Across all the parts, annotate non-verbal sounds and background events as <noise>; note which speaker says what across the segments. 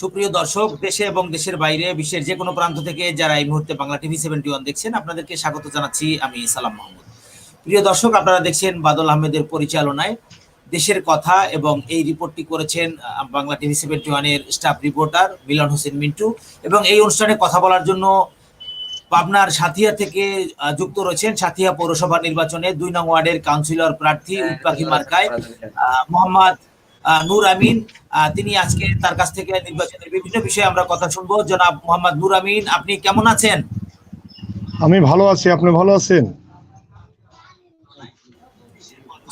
Speaker 1: সুপ্রিয় দর্শক, দেশে এবং দেশের বাইরে বিশ্বের যে কোনো প্রান্ত থেকে যারা এই মুহূর্তে বাংলা টিভি সেভেন্টি ওয়ান দেখছেন, আপনাদেরকে স্বাগত জানাচ্ছি আমি সালাম মাহমুদ। প্রিয় দর্শক, আপনারা দেখছেন বাদল আহমেদের পরিচালনায় দেশের কথা এবং এই রিপোর্টটি করেছেন বাংলা টিভি সেভেন্টি ওয়ানের স্টাফ রিপোর্টার মিলন হোসেন মিন্টু। এবং এই অনুষ্ঠানে কথা বলার জন্য পাবনার সাথিয়া থেকে যুক্ত রয়েছেন সাথিয়া পৌরসভা নির্বাচনে দুই নং ওয়ার্ডের কাউন্সিলর প্রার্থী উৎপাখি মার্কায় আহ, মোহাম্মদ আহ, নূর আমিন আহ, তিনি আজকে তার কাছ থেকে নির্বাচনের বিভিন্ন বিষয়ে আমরা কথা শুনব। জনাব মোহাম্মদ নূর আমিন আপনি কেমন আছেন?
Speaker 2: আমি ভালো আছি আপনি ভালো আছেন?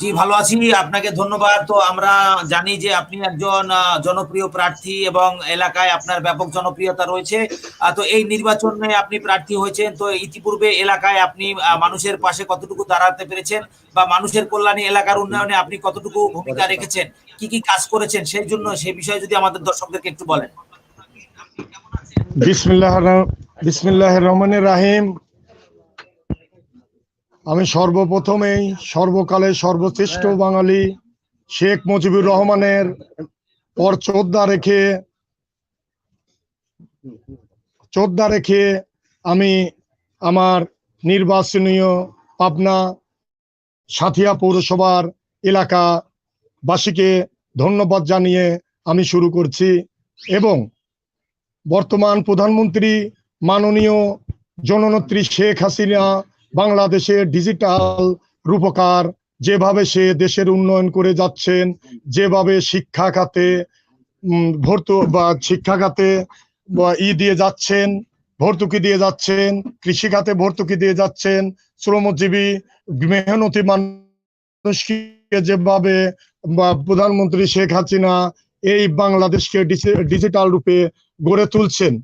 Speaker 1: জি, ভালো আছি। আপনাকে ধন্যবাদ। তো আমরা জানি যে আপনি একজন জনপ্রিয় প্রার্থী এবং এলাকায় আপনার ব্যাপক জনপ্রিয়তা রয়েছে। তো এই নির্বাচনে আপনি প্রার্থী হয়েছেন। তো ইতিপূর্বে এলাকায় আপনি মানুষের পাশে কতটুকু দাঁড়াতে পেরেছেন বা মানুষের কল্যাণে এলাকার উন্নয়নে আপনি কতটুকু ভূমিকা রেখেছেন, কি কি কাজ করেছেন সেই জন্য সেই বিষয়ে যদি আমাদের দর্শকদেরকে একটু বলেন।
Speaker 2: বিসমিল্লাহ বিসমিল্লাহ রহমানের রাহিম। আমি সর্বপ্রথমেই সর্বকালে সর্বশ্রেষ্ঠ বাঙালি শেখ মুজিবুর রহমানের পর চোদ্দা রেখে চোদ্দা রেখে আমি আমার নির্বাচনীয় পাবনা সাথিয়া পৌরসভার এলাকাবাসীকে ধন্যবাদ জানিয়ে আমি শুরু করছি এবং বর্তমান প্রধানমন্ত্রী মাননীয় জননেত্রী শেখ হাসিনা বাংলাদেশের ডিজিটাল রূপকার যেভাবে সে দেশের উন্নয়ন করে যাচ্ছেন, যেভাবে শিক্ষা খাতে ভর্তু, বা শিক্ষা খাতে ই দিয়ে যাচ্ছেন, ভর্তুকি দিয়ে যাচ্ছেন, কৃষি খাতে ভর্তুকি দিয়ে যাচ্ছেন, শ্রমজীবী, মেহনতি মানুষকে যেভাবে প্রধানমন্ত্রী শেখ হাসিনা এই বাংলাদেশকে ডিজি- ডিজিটাল রূপে গড়ে তুলছেন।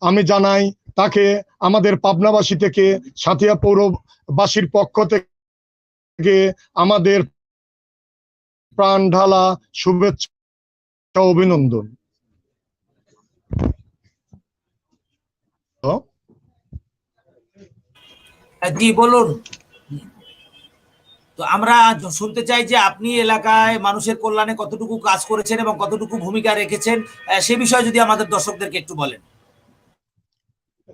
Speaker 2: আমি জানাই তাকে আমাদের পাবনাবাসী থেকে, সাথিয়া পৌরবাসীর পক্ষ থেকে আমাদের প্রাণ ঢালা শুভেচ্ছা অভিনন্দন।
Speaker 1: জি, বলুন। তো আমরা শুনতে চাই যে আপনি এলাকায় মানুষের কল্যাণে কতটুকু কাজ করেছেন এবং কতটুকু ভূমিকা রেখেছেন সে বিষয়ে যদি আমাদের দর্শকদেরকে একটু বলেন।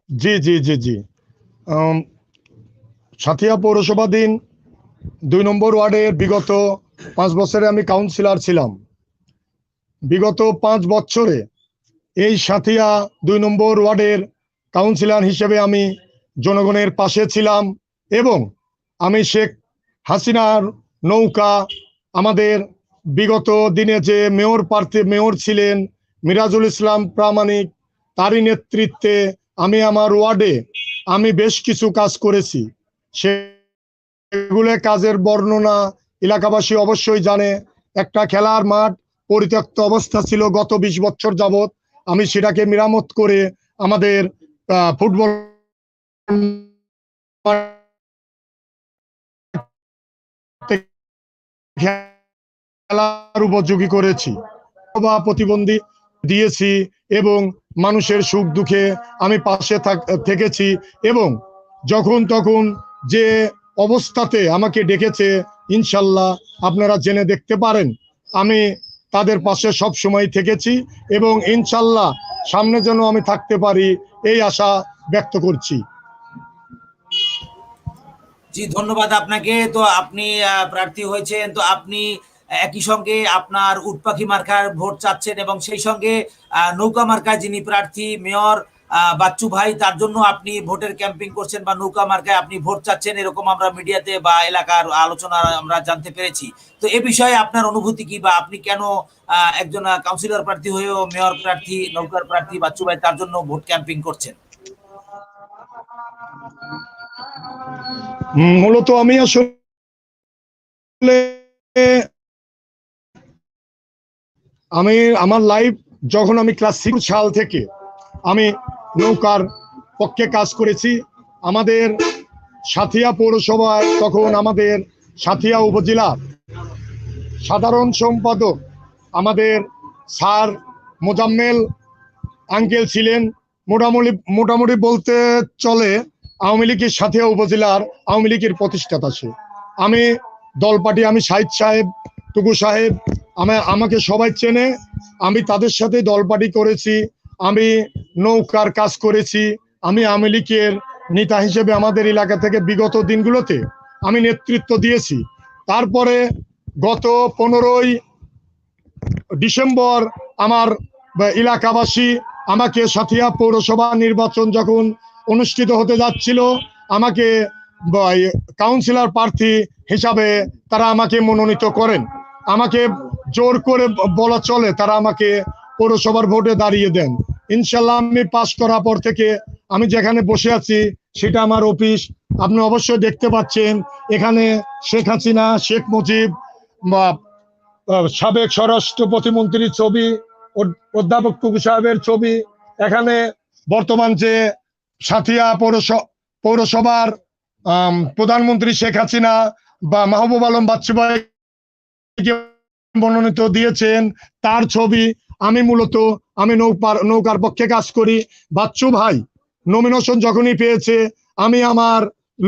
Speaker 2: জি জি জি জি। সাথিয়া পৌরসভাধীন দুই নম্বর ওয়ার্ডের বিগত পাঁচ বছরে আমি কাউন্সিলর ছিলাম। বিগত পাঁচ বছরে এই সাথিয়া দুই নম্বর ওয়ার্ডের কাউন্সিলর হিসেবে আমি জনগণের পাশে ছিলাম এবং আমি শেখ হাসিনার নৌকা আমাদের বিগত দিনে যে মেয়র প্রার্থী, মেয়র ছিলেন মিরাজুল ইসলাম প্রামাণিক, তারই নেতৃত্বে আমি আমার ওয়ার্ডে আমি বেশ কিছু কাজ করেছি। সেগুলো কাজের বর্ণনা এলাকাবাসী অবশ্যই জানে। একটা খেলার মাঠ, পরিত্যক্ত অবস্থা ছিল গত বিশ বছর যাবৎ। আমি সেটাকে মেরামত করে আমাদের ফুটবল খেলার উপযোগী করেছি। বা প্রতিবন্ধী দিয়েছি এবং মানুষের সুখ দুঃখে আমি পাশে থাক- থেকেছি এবং যখন তখন যে অবস্থাতে আমাকে ডেকেছে, ইনশাল্লাহ আপনারা জেনে দেখতে পারেন। আমি তাদের পাশে সব সময় থেকেছি এবং ইনশাল্লাহ সামনে যেন আমি থাকতে পারি এই আশা ব্যক্ত করছি।
Speaker 1: জি, ধন্যবাদ আপনাকে। তো আপনি প্রার্থী হয়েছেন। তো আপনি একই সঙ্গে আপনার উটপাখি মার্কার ভোট চাচ্ছেন এবং সেই সঙ্গে নৌকা মার্কায় যিনি প্রার্থী মেয়র বাচ্চু ভাই, তার জন্য আপনি ভোটের ক্যাম্পিং করছেন বা নৌকা মার্কায় আপনি ভোট চাচ্ছেন, এরকম আমরা মিডিয়াতে বা এলাকার আলোচনা আমরা জানতে পেরেছি। তো এ বিষয়ে আপনার অনুভূতি কি বা আপনি কেন একজন কাউন্সিলর প্রার্থী হয়েও মেয়র প্রার্থী, নৌকার প্রার্থী বাচ্চু ভাই, তার জন্য ভোট ক্যাম্পিং করছেন?
Speaker 2: মূলত আমি আসলে আমি আমার লাইফ যখন আমি ক্লাস সিক্স সাল থেকে আমি নৌকার পক্ষে কাজ করেছি, আমাদের সাথিয়া পৌরসভায় তখন আমাদের সাথিয়া উপজেলা সাধারণ সম্পাদক আমাদের স্যার মোজাম্মেল আঙ্কেল ছিলেন। মোটামুটি মোটামুটি বলতে চলে আওয়ামী লীগের সাথে উপজেলার আওয়ামী লীগের প্রতিষ্ঠাতা সে। আমি দল পার্টি আমি সাহিদ সাহেব, টুকু সাহেব আমা- আমাকে সবাই চেনে। আমি তাদের সাথে দলপাটি করেছি। আমি নৌকার কাজ করেছি। আমি আওয়ামী লীগের নেতা হিসেবে আমাদের এলাকা থেকে বিগত দিনগুলোতে আমি নেতৃত্ব দিয়েছি। তারপরে গত পনেরোই ডিসেম্বর আমার এলাকাবাসী আমাকে সাথিয়া পৌরসভা নির্বাচন যখন অনুষ্ঠিত হতে যাচ্ছিল, আমাকে কাউন্সিলর প্রার্থী হিসাবে তারা আমাকে মনোনীত করেন। আমাকে জোর করে বলা চলে, তারা আমাকে পৌরসভার ভোটে দাঁড়িয়ে দেন। ইনশাল্লাহ আমি পাশ করার পর থেকে আমি যেখানে বসে আছি, সেটা আমার অফিস। আপনি অবশ্যই দেখতে পাচ্ছেন, এখানে শেখ হাসিনা, শেখ মুজিব বা সাবেক স্বরাষ্ট্র প্রতিমন্ত্রীর ছবি অধ্যাপক টুকু সাহেবের ছবি, এখানে বর্তমান যে সাথিয়া পৌরস, পৌরসভার প্রধানমন্ত্রী শেখ হাসিনা বা মাহবুব আলম বাচ্চু ভাইকে মনোনীত দিয়েছেন, তার ছবি আমি মূলত, আমি নৌকার নৌকার পক্ষে কাজ করি। বাচ্চু ভাই নমিনেশন যখনই পেয়েছে, আমি আমার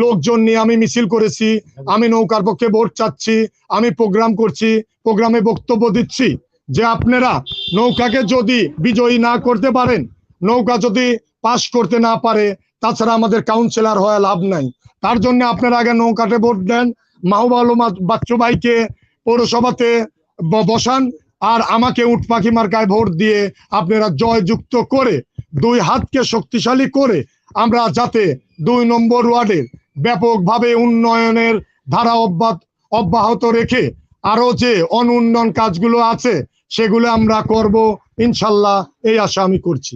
Speaker 2: লোকজন নিয়ে আমি মিছিল করেছি, আমি নৌকার পক্ষে ভোট চাচ্ছি, আমি প্রোগ্রাম করছি প্রোগ্রামে বক্তব্য দিচ্ছি যে আপনারা নৌকাকে যদি বিজয়ী না করতে পারেন, নৌকা যদি পাশ করতে না পারে, তাছাড়া আমাদের কাউন্সিলর হওয়া লাভ নাই। তার জন্য আপনারা আগে নৌকাতে ভোট দেন। মাহবুব আলম বাচ্চু ভাইকে পৌরসভাতে বসান আর আমাকে উট পাখি মার্কায় ভোট দিয়ে আপনারা জয়যুক্ত করে দুই হাতকে শক্তিশালী করে আমরা যাতে দুই নম্বর ওয়ার্ডের ব্যাপকভাবে উন্নয়নের ধারা অব্যাহত অব্যাহত রেখে আরও যে অনুন্নয়ন কাজগুলো আছে সেগুলো আমরা করব, ইনশাল্লাহ, এই আশা আমি করছি।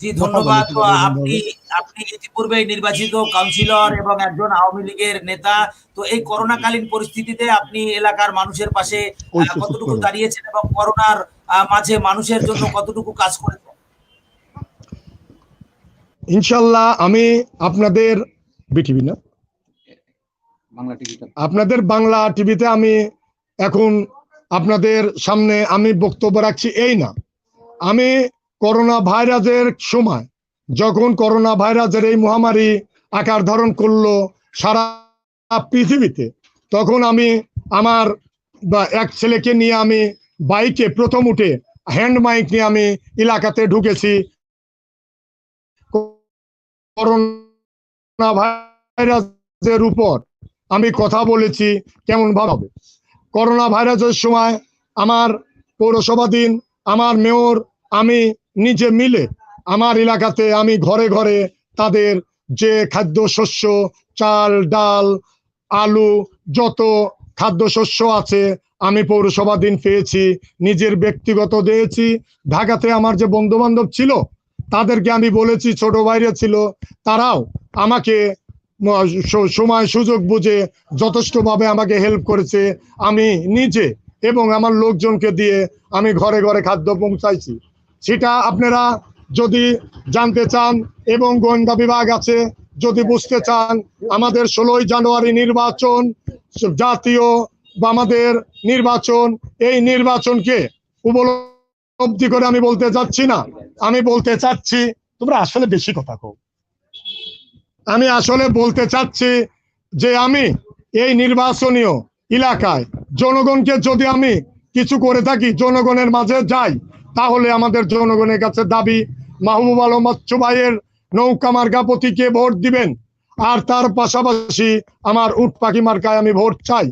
Speaker 1: জি ধন্যবাদ। আপনি আপনি ইতিপূর্বে নির্বাচিত কাউন্সিলর এবং একজন আওয়ামী লীগের নেতা। তো এই করোনাকালীন পরিস্থিতিতে আপনি এলাকার মানুষের পাশে কতটুকু দাঁড়িয়েছেন এবং করোনার মাঝে মানুষের জন্য <coughs> কতটুকু কাজ করেছেন?
Speaker 2: ইনশাল্লাহ আমি আপনাদের বিটিভি না।
Speaker 3: বাংলা টিভিতে
Speaker 2: আপনাদের বাংলা টিভিতে আমি এখন আপনাদের সামনে আমি বক্তব্য রাখছি এই না। আমি করোনা ভাইরাসের সময় যখন করোনা ভাইরাসের এই মহামারী আকার ধারণ করল সারা পৃথিবীতে, তখন আমি আমার এক ছেলেকে নিয়ে আমি বাইকে প্রথম উঠে হ্যান্ড মাইক নিয়ে আমি এলাকাতে ঢুকেছি। করোনা ভাইরাসের উপর আমি কথা বলেছি কেমন ভাবে করোনা ভাইরাসের সময় আমার পৌরসভা দিন আমার মেয়র, আমি নিজে মিলে আমার এলাকাতে আমি ঘরে ঘরে তাদের যে খাদ্য শস্য চাল, ডাল, আলু, যত খাদ্যশস্য আছে আমি পৌরসভা দিন পেয়েছি, নিজের ব্যক্তিগত দিয়েছি। ঢাকাতে আমার যে বন্ধু বান্ধব ছিল, তাদেরকে আমি বলেছি, ছোট বাইরে ছিল, তারাও আমাকে সময় সুযোগ বুঝে যথেষ্টভাবে আমাকে হেল্প করেছে। আমি নিজে এবং আমার লোকজনকে দিয়ে আমি ঘরে ঘরে খাদ্য পৌঁছাইছি। সেটা আপনারা যদি জানতে চান এবং গোয়েন্দা বিভাগ আছে, যদি বুঝতে চান, আমাদের ষোলোই জানুয়ারি নির্বাচন, জাতীয় বা আমাদের নির্বাচন, এই নির্বাচনকে উপলব্ধি করে আমি বলতে চাচ্ছি না। আমি বলতে চাচ্ছি, তোমরা আসলে বেশি কথা কও। আমি আসলে বলতে চাচ্ছি যে আমি এই নির্বাচনীয় এলাকায় জনগণকে যদি আমি কিছু করে থাকি, জনগণের মাঝে যাই তাহলে আমাদের জনগণের কাছে দাবি, মাহবুব আলম ভাইয়ের নৌকা মার্কা প্রতীকে ভোট দিবেন? আর তার পাশাপাশি আমার উট পাখি মার্কায় আমি ভোট চাই।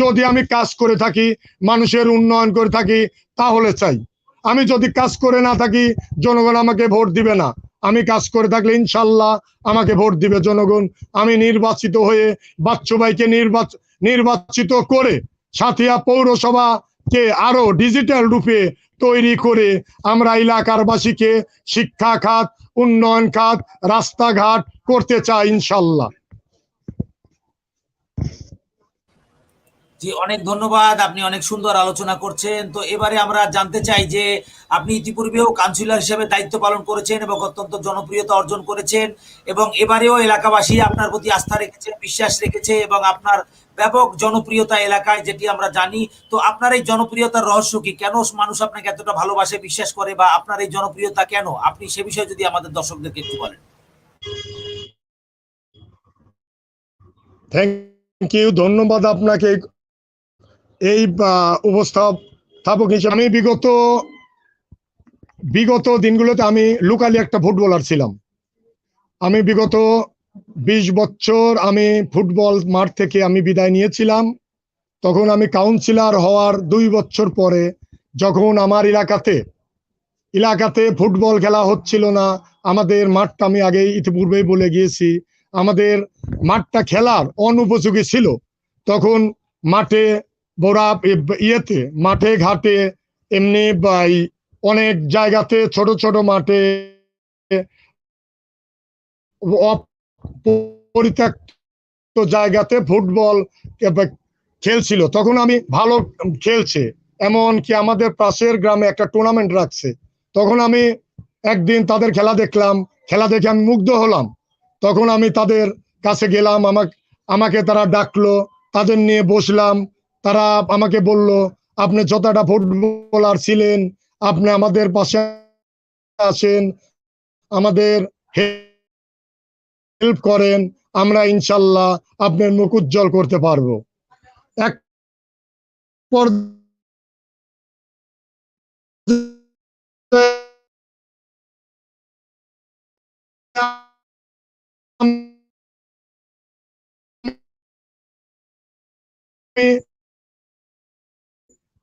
Speaker 2: যদি আমি কাজ করে থাকি, মানুষের উন্নয়ন করে থাকি, তাহলে চাই। আমি যদি কাজ করে না থাকি, জনগণ আমাকে ভোট দিবে না। আমি কাজ করে থাকলে ইনশাল্লাহ আমাকে ভোট দিবে জনগণ। আমি নির্বাচিত হয়ে বাচ্চু ভাইকে নির্বাচ, নির্বাচিত করে সাথিয়া পৌরসভাকে আরও ডিজিটাল রূপে তৈরি করে আমরা এলাকার বাসীকে শিক্ষা খাত উন্নয়ন খাত রাস্তাঘাট করতে চাই ইনশাল্লাহ।
Speaker 1: জি, অনেক ধন্যবাদ। আপনি অনেক সুন্দর আলোচনা করছেন। তো এবারে আমরা জানতে চাই যে আপনি ইতিপূর্বেও কাউন্সিলর হিসেবে দায়িত্ব পালন করেছেন এবং অত্যন্ত জনপ্রিয়তা অর্জন করেছেন এবং এবারেও এলাকাবাসী আপনার প্রতি আস্থা রেখেছে, বিশ্বাস রেখেছে এবং আপনার ব্যাপক জনপ্রিয়তা এলাকায় যেটি আমরা জানি, তো আপনার এই জনপ্রিয়তার রহস্য কি? কেন মানুষ আপনাকে এতটা ভালোবাসে, বিশ্বাস করে, বা আপনার এই জনপ্রিয়তা কেন? আপনি সে বিষয়ে যদি আমাদের দর্শকদেরকে একটু বলেন।
Speaker 2: থ্যাংক ইউ ধন্যবাদ আপনাকে এই উপস্থাপক হিসেবে। আমি বিগত বিগত দিনগুলোতে আমি লোকালি একটা ফুটবলার ছিলাম। আমি বিগত বিশ বছর আমি ফুটবল মাঠ থেকে আমি বিদায় নিয়েছিলাম। তখন আমি কাউন্সিলর হওয়ার দুই বছর পরে যখন আমার এলাকাতে এলাকাতে ফুটবল খেলা হচ্ছিল না, আমাদের মাঠটা আমি আগে ইতিপূর্বেই বলে গিয়েছি, আমাদের মাঠটা খেলার অনুপযোগী ছিল। তখন মাঠে বোরা ইয়েতে, মাঠে ঘাটে এমনি অনেক জায়গাতে ছোট ছোট মাঠে পরিত্যক্ত জায়গাতে ফুটবল খেলছিল। তখন আমি ভালো খেলছে। এমন কি আমাদের পাশের গ্রামে একটা টুর্নামেন্ট রাখছে। তখন আমি একদিন তাদের খেলা দেখলাম। খেলা দেখে আমি মুগ্ধ হলাম। তখন আমি তাদের কাছে গেলাম। আমাকে আমাকে তারা ডাকলো। তাদের নিয়ে বসলাম। তারা আমাকে বলল, আপনি যতটা ফুটবলার ছিলেন, আপনি আমাদের পাশে আসেন। আমাদের হেল্প করেন, আমরা ইনশাল্লাহ আপনার মুখ উজ্জ্বল করতে পারব। এক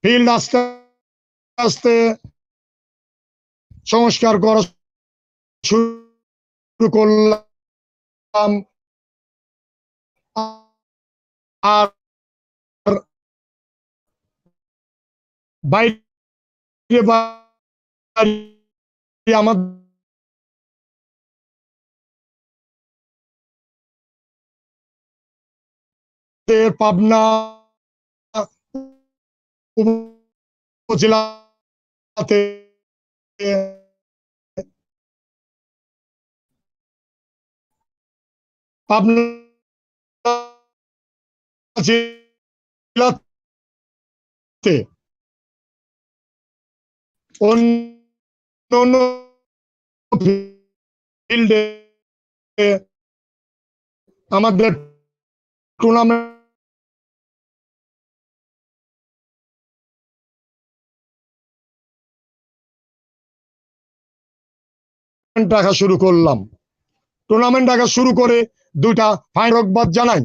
Speaker 2: ফিল্ড আস্তে আস্তে সংস্কার করা শুরু করলাম। আর বাইরে বাইরে আমাদের পাবনা উপজেলাতে পাবনা অন্য আমাদের টুর্নামেন্ট রাখা শুরু করলাম। টুর্নামেন্ট রাখা শুরু করে দুইটা ফাইনবাদ জানাই।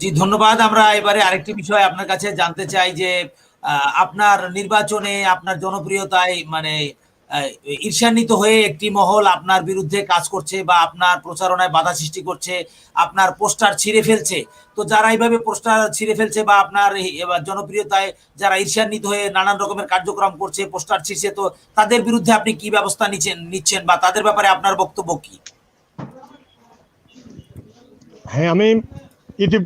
Speaker 1: জি, ধন্যবাদ। আমরা এবারে আরেকটি বিষয় আপনার কাছে জানতে চাই যে আপনার নির্বাচনে আপনার জনপ্রিয়তায় মানে ঈর্ষান্বিত হয়ে একটি মহল আপনার বিরুদ্ধে কাজ করছে বা আপনার প্রচারণায় বাধা সৃষ্টি করছে, আপনার পোস্টার ছিঁড়ে ফেলছে। তো যারা এইভাবে পোস্টার ছিঁড়ে ফেলছে বা আপনার জনপ্রিয়তায় যারা ঈর্ষান্বিত হয়ে নানান রকমের কার্যক্রম করছে, পোস্টার ছিঁড়ছে, তো তাদের বিরুদ্ধে আপনি কি ব্যবস্থা নিচ্ছেন নিচ্ছেন বা তাদের ব্যাপারে আপনার বক্তব্য কি?
Speaker 2: হ্যাঁ আমি ইতি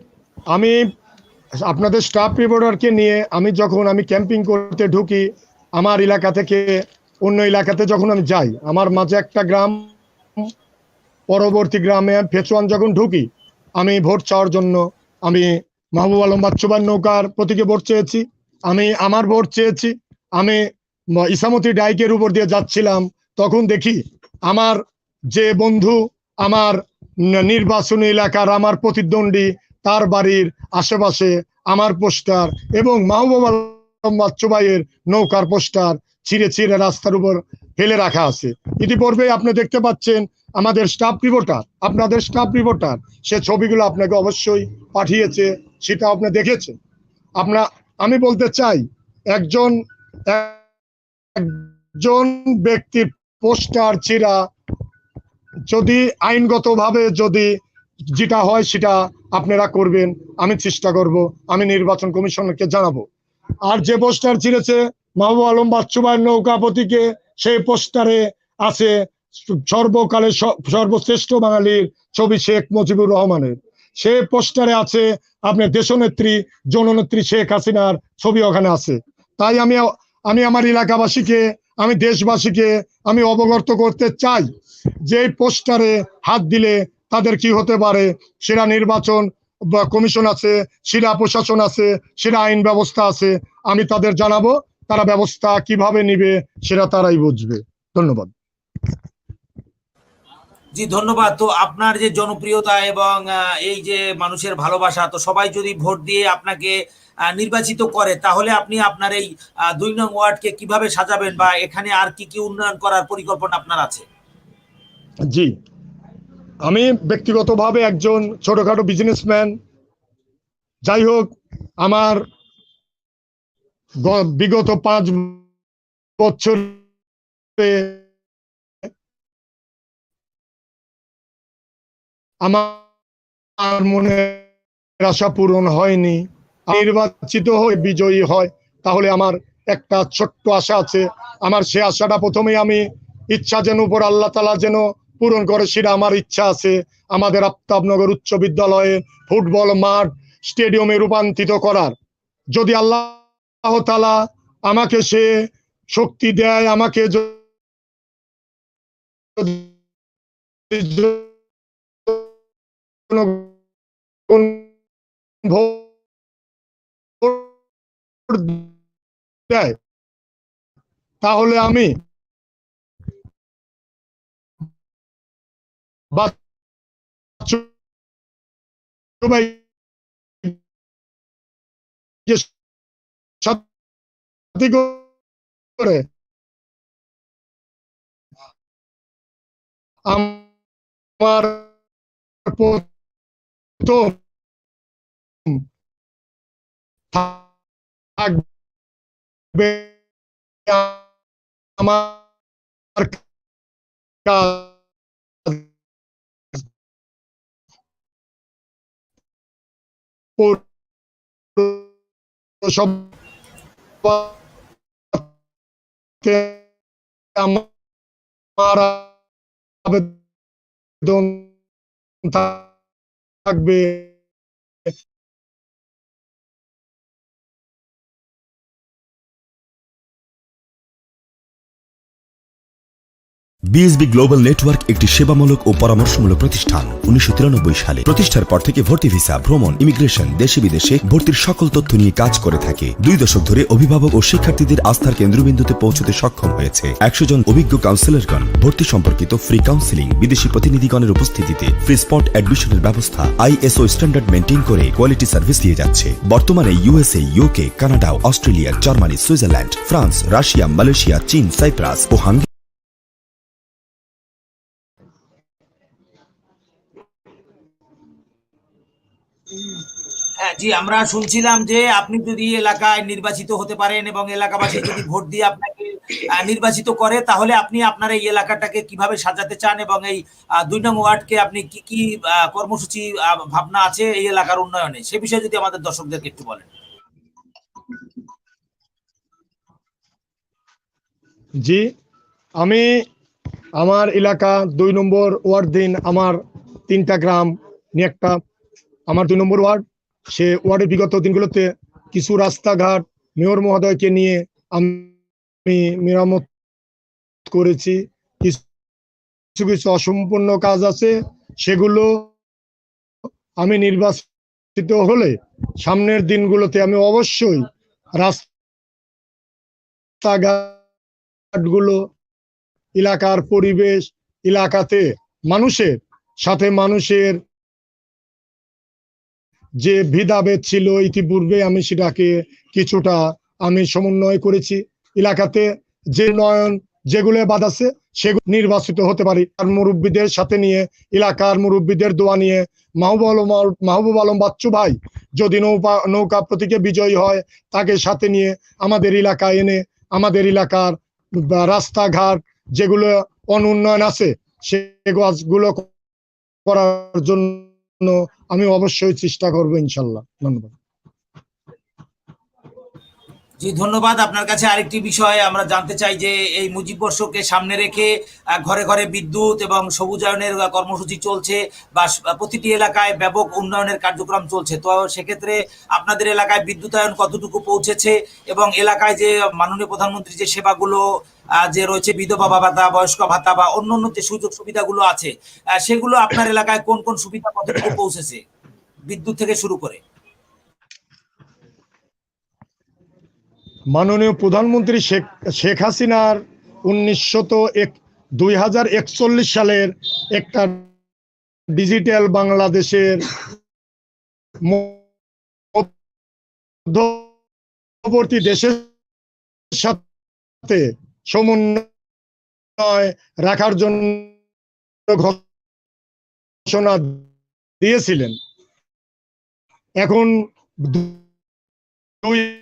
Speaker 2: আমি আপনাদের স্টাফ রিপোর্টারকে নিয়ে আমি যখন আমি ক্যাম্পিং করতে ঢুকি, আমার এলাকা থেকে অন্য এলাকাতে যখন আমি যাই, আমার মাঝে একটা গ্রাম, পরবর্তী গ্রামে ফেচুয়ান যখন ঢুকি, আমি ভোট চাওয়ার জন্য আমি মাহবুব আলম বাচ্চুবার নৌকার প্রতীকে ভোট চেয়েছি, আমি আমার ভোট চেয়েছি, আমি ইসামতি ডাইকের উপর দিয়ে যাচ্ছিলাম, তখন দেখি আমার যে বন্ধু, আমার নির্বাচনী এলাকার আমার প্রতিদ্বন্দ্বী, তার বাড়ির আশেপাশে আমার পোস্টার এবং মাহবুব আলম বাচ্চুবাইয়ের নৌকার পোস্টার ছিঁড়ে ছিঁড়ে রাস্তার উপর ফেলে রাখা আছে। ইতিপূর্বে আপনি দেখতে পাচ্ছেন আমাদের স্টাফ রিপোর্টার আপনাদের স্টাফ রিপোর্টার সে ছবিগুলো আপনাকে অবশ্যই পাঠিয়েছে সেটা আপনি দেখেছেন। আপনার আমি বলতে চাই, একজন একজন ব্যক্তির পোস্টার ছিঁড়া, যদি আইনগতভাবে যদি যেটা হয় সেটা আপনারা করবেন, আমি চেষ্টা করব, আমি নির্বাচন কমিশনকে জানাব। আর যে পোস্টার ছিঁড়েছে মাহবুব আলম বাচ্চুবাইয়ের নৌকা প্রতীকে সেই পোস্টারে আছে সর্বকালে সর্বশ্রেষ্ঠ বাঙালির ছবি শেখ মুজিবুর রহমানের। সেই পোস্টারে আছে আপনার দেশনেত্রী জননেত্রী শেখ হাসিনার ছবি ওখানে আছে। তাই আমি আমি আমার এলাকাবাসীকে, আমি দেশবাসীকে, আমি অবগত করতে চাই যে পোস্টারে হাত দিলে তাদের কি হতে পারে। সেরা নির্বাচন কমিশন আছে, সেরা প্রশাসন আছে, সেরা আইন ব্যবস্থা আছে, আমি তাদের জানাব। তারা ব্যবস্থা কীভাবে নিবে সেটা তারাই বুঝবে। ধন্যবাদ।
Speaker 1: জি ধন্যবাদ। তো আপনার যে জনপ্রিয়তা এবং এই যে মানুষের ভালোবাসা তো সবাই যদি ভোট দিয়ে আপনাকে নির্বাচিত করে তাহলে আপনি আপনার এই দুই নং ওয়ার্ডকে কীভাবে সাজাবেন বা এখানে আর কি কি উন্নয়ন করার পরিকল্পনা আপনার আছে?
Speaker 2: জি। আমি ব্যক্তিগতভাবে একজন ছোটখাটো বিজনেসম্যান যাই হোক আমার বিগত পাঁচ বছরে আমার মনে আশা পূরণ হয়নি। নির্বাচিত হয়ে বিজয়ী হয়, তাহলে আমার একটা ছোট্ট আশা আছে। আমার সে আশাটা প্রথমে আমি ইচ্ছা যেন উপর আল্লাহ তালা যেন পূরণ করে, সেটা আমার ইচ্ছা আছে। আমাদের আফতাবনগর উচ্চ বিদ্যালয়ে ফুটবল মাঠ স্টেডিয়ামে রূপান্তরিত করার। যদি আল্লাহ তালা আমাকে সে শক্তি দেয় আমাকে দেয়। তাহলে আমি বাচ্চু সাথী করে। আমার থাকবে আমার কাজ। সবাইকে আমার আবেদন থাকবে?
Speaker 4: বিএসবি গ্লোবাল নেটওয়ার্ক একটি সেবামূলক ও পরামর্শমূলক প্রতিষ্ঠান, উনিশশো তিরানব্বই সালে। প্রতিষ্ঠার পর থেকে ভর্তি ভিসা, ভ্রমণ, ইমিগ্রেশন, দেশে বিদেশে ভর্তির সকল তথ্য নিয়ে কাজ করে থাকে। দুই দশক ধরে অভিভাবক ও শিক্ষার্থীদের আস্থার কেন্দ্রবিন্দুতে পৌঁছতে সক্ষম হয়েছে। একশো জন অভিজ্ঞ কাউন্সিলরগণ ভর্তি সম্পর্কিত ফ্রি কাউন্সিলিং বিদেশি প্রতিনিধিগণের উপস্থিতিতে ফ্রি স্পট অ্যাডমিশনের ব্যবস্থা আইএসও স্ট্যান্ডার্ড মেনটেন করে কোয়ালিটি সার্ভিস দিয়ে যাচ্ছে। বর্তমানে USA UK Canada Australia Germany Switzerland France Russia Malaysia চীন সাইপ্রাস ও হাঙ্গেরি
Speaker 1: জি, আমরা শুনছিলাম যে আপনি যদি এলাকায় নির্বাচিত হতে পারেন এবং এলাকাবাসী যদি ভোট দিয়ে আপনাকে নির্বাচিত করে, তাহলে আপনি আপনার এই এলাকাটাকে কীভাবে সাজাতে চান এবং এই দুই নং ওয়ার্ডকে আপনি কি কি কর্মসূচি ভাবনা আছে এই এলাকার উন্নয়নে? সে বিষয়ে যদি আমাদের দর্শকদেরকে একটু বলেন।
Speaker 2: জি, আমি আমার এলাকা দুই নম্বর ওয়ার্ড দিন, আমার তিনটা গ্রাম নিয়ে একটা, আমার দুই নম্বর ওয়ার্ড। সে ওয়ার্ডের বিগত দিনগুলোতে কিছু রাস্তাঘাট মেয়র মহোদয়কে নিয়ে আমি মেরামত করেছি। কিছু কিছু অসম্পূর্ণ কাজ আছে, সেগুলো আমি নির্বাচিত হলে সামনের দিনগুলোতে আমি অবশ্যই রাস্তাঘাটগুলো এলাকার পরিবেশ, এলাকাতে মানুষের, সাথে মানুষের যে ভেদাভেদ ছিল ইতিপূর্বে আমি সেটাকে কিছুটা আমি সমন্বয় করেছি। এলাকাতে যে নয়ন যেগুলো বাদ আছে সেগুলো নির্বাচিত হতে পারি। আর মুরব্বীদের সাথে নিয়ে এলাকার মুরব্বীদের দোয়া নিয়ে মাহবুব আলম মাহবুব আলম বাচ্চু ভাই যদি নৌকা নৌকা প্রতীকে বিজয়ী হয়, তাকে সাথে নিয়ে আমাদের এলাকায় এনে আমাদের এলাকার রাস্তাঘাট যেগুলো অনুন্নয়ন আছে, সে করার জন্য আমি অবশ্যই চেষ্টা করব ইনশাল্লাহ। ধন্যবাদ।
Speaker 1: জি, ধন্যবাদ। আপনার কাছে আরেকটি বিষয়, আমরা জানতে চাই যে এই মুজিব বর্ষকে সামনে রেখে ঘরে ঘরে বিদ্যুৎ এবং সবুজায়নের কর্মসূচি চলছে বা প্রতিটি এলাকায় ব্যাপক উন্নয়নের কার্যক্রম চলছে। তো সেক্ষেত্রে আপনাদের এলাকায় বিদ্যুতায়ন কতটুকু পৌঁছেছে এবং এলাকায় যে মাননীয় প্রধানমন্ত্রী যে সেবাগুলো যে রয়েছে বিধবা ভাতা, বয়স্ক ভাতা বা অন্য অন্য যে সুযোগ সুবিধাগুলো আছে সেগুলো আপনার এলাকায় কোন কোন সুবিধা কতটুকু পৌঁছেছে বিদ্যুৎ থেকে শুরু করে?
Speaker 2: মাননীয় প্রধানমন্ত্রী শেখ শেখ হাসিনার উনিশশত এক, দুই হাজার একচল্লিশ সালের একটা ডিজিটাল বাংলাদেশের মধ্যবর্তী দেশের সাথে সমন্বয় রাখার জন্য ঘোষণা দিয়েছিলেন। এখন দুই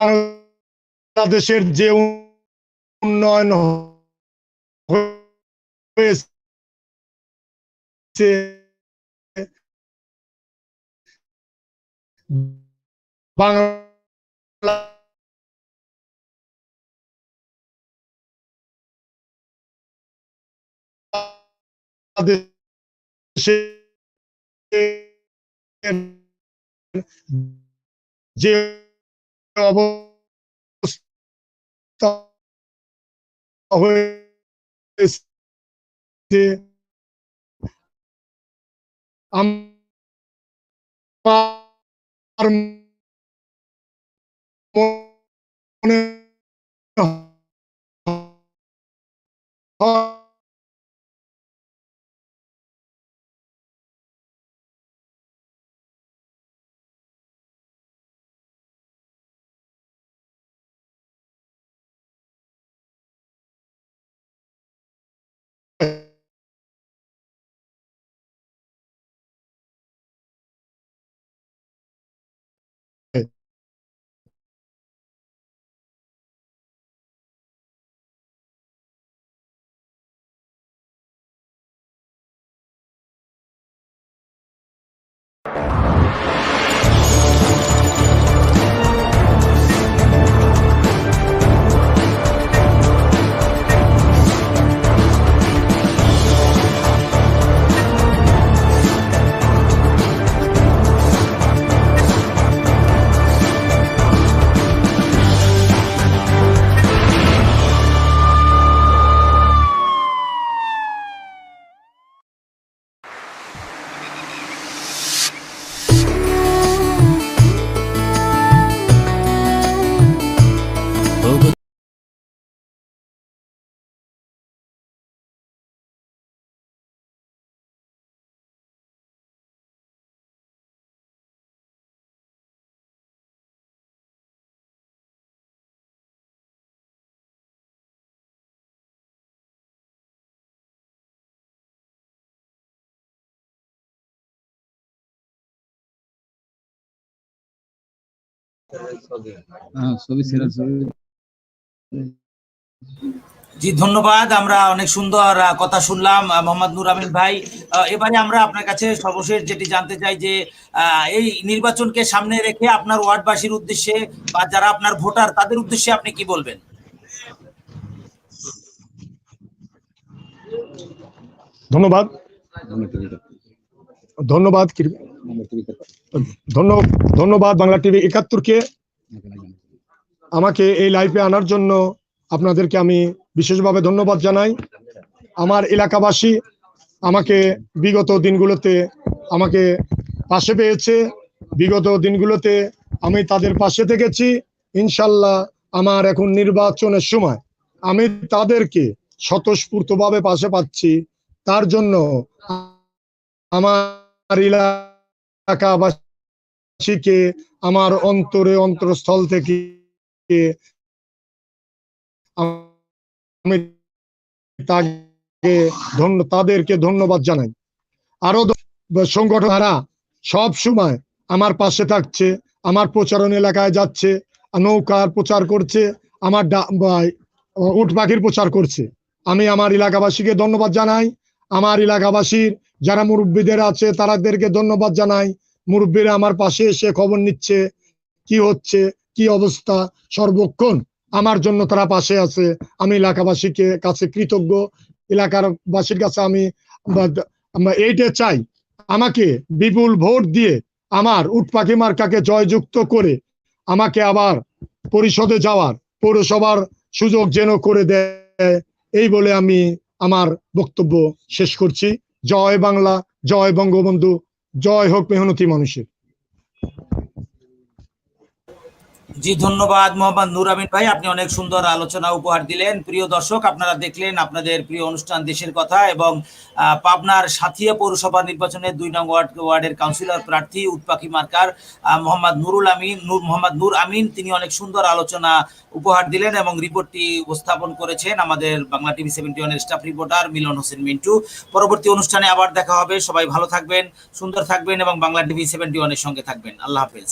Speaker 2: বাংলাদেশের যে উন্নয়ন হয়েছে বাংলা অবস্থা হয়েছে আমার মনে
Speaker 1: জি ধন্যবাদ। আমরা অনেক সুন্দর কথা শুনলাম মোহাম্মদ নুর আমিন ভাই। এবারে আমরা আপনার কাছে সর্বশেষ যেটি জানতে চাই যে আহ, এই নির্বাচনকে সামনে রেখে আপনার ওয়ার্ডবাসীর উদ্দেশ্যে বা যারা আপনার ভোটার তাদের উদ্দেশ্যে আপনি কি বলবেন?
Speaker 2: ধন্যবাদ। ধন্যবাদ ধন্যবাদ বাংলা টিভি একাত্তরকে। আমাকে এই লাইভে আনার জন্য আপনাদেরকে আমি বিশেষভাবে ধন্যবাদ জানাই। আমার এলাকাবাসী আমাকে বিগত দিনগুলোতে আমাকে পাশে পেয়েছে। বিগত দিনগুলোতে আমি তাদের পাশে থেকেছি। ইনশাল্লাহ আমার এখন নির্বাচনের সময়। আমি তাদেরকে স্বতঃস্ফূর্তভাবে পাশে পাচ্ছি। তার জন্য আমার এলাকাবাসীকে আমার অন্তরে অন্তরস্থল থেকে আমি তাকে ধন্য তাদেরকে ধন্যবাদ জানাই। আরও দ- সংগঠনেরা সব সময় আমার পাশে থাকছে, আমার প্রচারণ এলাকায় যাচ্ছে, নৌকার প্রচার করছে, আমার উট পাখির প্রচার করছে। আমি আমার এলাকাবাসীকে ধন্যবাদ জানাই। আমার এলাকাবাসীর যারা মুরব্বীদের আছে, তাদেরকে ধন্যবাদ জানাই। মুরব্বীরা আমার পাশে এসে খবর নিচ্ছে, কি হচ্ছে, কি অবস্থা, সর্বক্ষণ আমার জন্য তারা পাশে আছে। আমি এলাকাবাসীকে কাছে কৃতজ্ঞ। এলাকার বাসীর কাছে আমি এইটা চাই। আমাকে বিপুল ভোট দিয়ে আমার উট পাখি মার্কাকে জয়যুক্ত করে আমাকে আবার পরিষদে যাওয়ার, পৌরসভার সুযোগ যেন করে দেয়, এই বলে আমি আমার বক্তব্য শেষ করছি। জয় বাংলা জয় বঙ্গবন্ধু জয় হোক মেহনতি মানুষের।
Speaker 1: জি, ধন্যবাদ মোহাম্মদ নূর আমিন ভাই, আপনি অনেক সুন্দর আলোচনা উপহার দিলেন। প্রিয় দর্শক, আপনারা দেখলেন আপনাদের প্রিয় অনুষ্ঠান দেশের কথা এবং পাবনার সাথিয়া পৌরসভা নির্বাচনে দুই নং ওয়ার্ড, ওয়ার্ডের কাউন্সিলর প্রার্থী উৎপাখি মার্কার মোহাম্মদ নুরুল আমিন, নূর, মোহাম্মদ নূর আমিন, তিনি অনেক সুন্দর আলোচনা উপহার দিলেন এবং রিপোর্টটি উপস্থাপন করেছেন আমাদের বাংলা টিভি সেভেন্টি ওয়ানের স্টাফ রিপোর্টার মিলন হোসেন মিন্টু। পরবর্তী অনুষ্ঠানে আবার দেখা হবে, সবাই ভালো থাকবেন, সুন্দর থাকবেন এবং বাংলা টিভি সেভেন্টি ওয়ানের সঙ্গে থাকবেন। আল্লাহ হাফেজ।